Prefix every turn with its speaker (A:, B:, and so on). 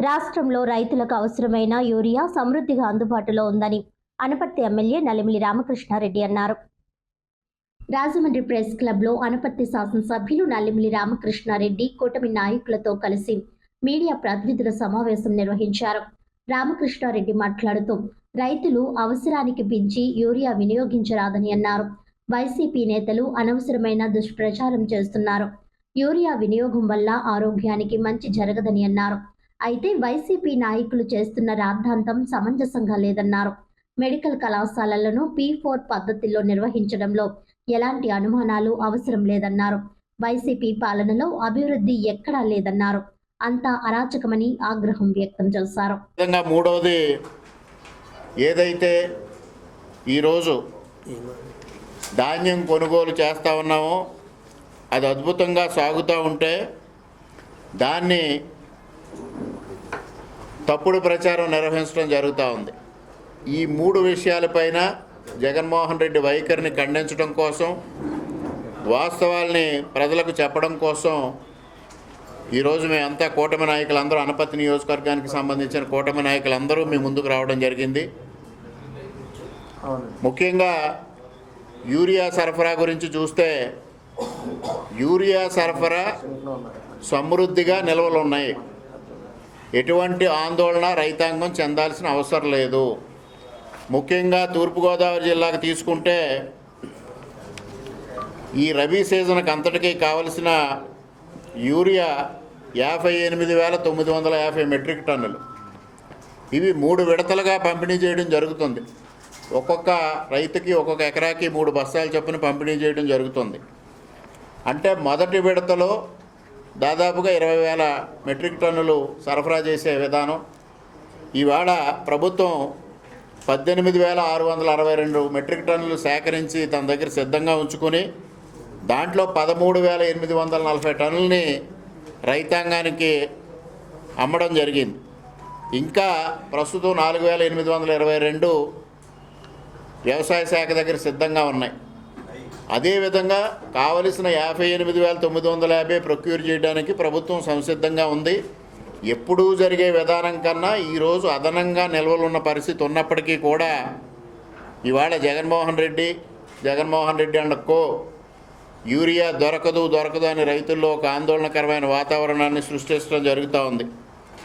A: రాష్ట్రంలో రైతులకు అవసరమైన యూరియా సమృద్ధిగా అందుబాటులో ఉందని అనపర్తి ఎమ్మెల్యే నలిమిలి రామకృష్ణారెడ్డి అన్నారు. రాజమండ్రి ప్రెస్ క్లబ్లో అనపర్తి శాసనసభ్యులు నల్లిమిలి రామకృష్ణారెడ్డి కూటమి నాయకులతో కలిసి మీడియా ప్రతినిధుల సమావేశం నిర్వహించారు. రామకృష్ణారెడ్డి మాట్లాడుతూ రైతులు అవసరానికి పెంచి యూరియా వినియోగించరాదని అన్నారు. వైసీపీ నేతలు అనవసరమైన దుష్ప్రచారం చేస్తున్నారు. యూరియా వినియోగం వల్ల ఆరోగ్యానికి మంచి జరగదని అన్నారు. అయితే వైసీపీ నాయకులు చేస్తున్న రాద్ధాంతం సమంజసంగా లేదన్నారు. మెడికల్ కళాశాలలను పీ ఫోర్ పద్ధతిలో నిర్వహించడంలో ఎలాంటి అనుమానాలు అవసరం లేదన్నారు. వైసీపీ పాలనలో అభివృద్ధి ఎక్కడా లేదన్నారు. అంతా అరాచకమని ఆగ్రహం వ్యక్తం చేశారు.
B: మూడవది ఏదైతే ఈరోజు ధాన్యం కొనుగోలు చేస్తూ ఉన్నామో అది అద్భుతంగా సాగుతూ ఉంటే దాన్ని తప్పుడు ప్రచారం నిర్వహించడం జరుగుతూ ఉంది. ఈ మూడు విషయాలపైన జగన్మోహన్ రెడ్డి వైఖరిని ఖండించడం కోసం వాస్తవాల్ని ప్రజలకు చెప్పడం కోసం ఈరోజు మేమంతా కూటమి నాయకులందరూ అనపతి నియోజకవర్గానికి సంబంధించిన కూటమి నాయకులందరూ మీ ముందుకు రావడం జరిగింది. ముఖ్యంగా యూరియా సరఫరా గురించి చూస్తే యూరియా సరఫరా సమృద్ధిగా నిల్వలు ఉన్నాయి. ఎటువంటి ఆందోళన రైతాంగం చెందాల్సిన అవసరం లేదు. ముఖ్యంగా తూర్పుగోదావరి జిల్లాకు తీసుకుంటే ఈ రబీ సీజన్కి అంతటికీ కావలసిన యూరియా యాభై ఎనిమిది వేల తొమ్మిది వందల యాభై మెట్రిక్ టన్నులు. ఇవి మూడు విడతలుగా పంపిణీ చేయడం జరుగుతుంది. ఒక్కొక్క రైతుకి ఒక్కొక్క ఎకరాకి మూడు బస్తాలు చొప్పున పంపిణీ చేయడం జరుగుతుంది. అంటే మొదటి విడతలో దాదాపుగా ఇరవై వేల మెట్రిక్ టన్నులు సరఫరా చేసే విధానం. ఇవాళ ప్రభుత్వం పద్దెనిమిది వేల ఆరు వందల అరవై రెండు మెట్రిక్ టన్నులు సేకరించి తన దగ్గర సిద్ధంగా ఉంచుకొని దాంట్లో పదమూడు వేల ఎనిమిది వందల నలభై టన్నులని రైతాంగానికి అమ్మడం జరిగింది. ఇంకా ప్రస్తుతం నాలుగు వేల ఎనిమిది వందల ఇరవై రెండు వ్యవసాయ శాఖ దగ్గర సిద్ధంగా ఉన్నాయి. అదేవిధంగా కావలసిన యాభై ఎనిమిది వేల తొమ్మిది వందల యాభై ప్రొక్యూర్ చేయడానికి ప్రభుత్వం సంసిద్ధంగా ఉంది. ఎప్పుడూ జరిగే విధానం కన్నా ఈరోజు అదనంగా నిల్వలున్న పరిస్థితి ఉన్నప్పటికీ కూడా ఇవాళ Jaganmohan Reddy Jaganmohan Reddy and co urea దొరకదు దొరకదు అని రైతుల్లో ఒక ఆందోళనకరమైన వాతావరణాన్ని సృష్టించడం జరుగుతూ ఉంది.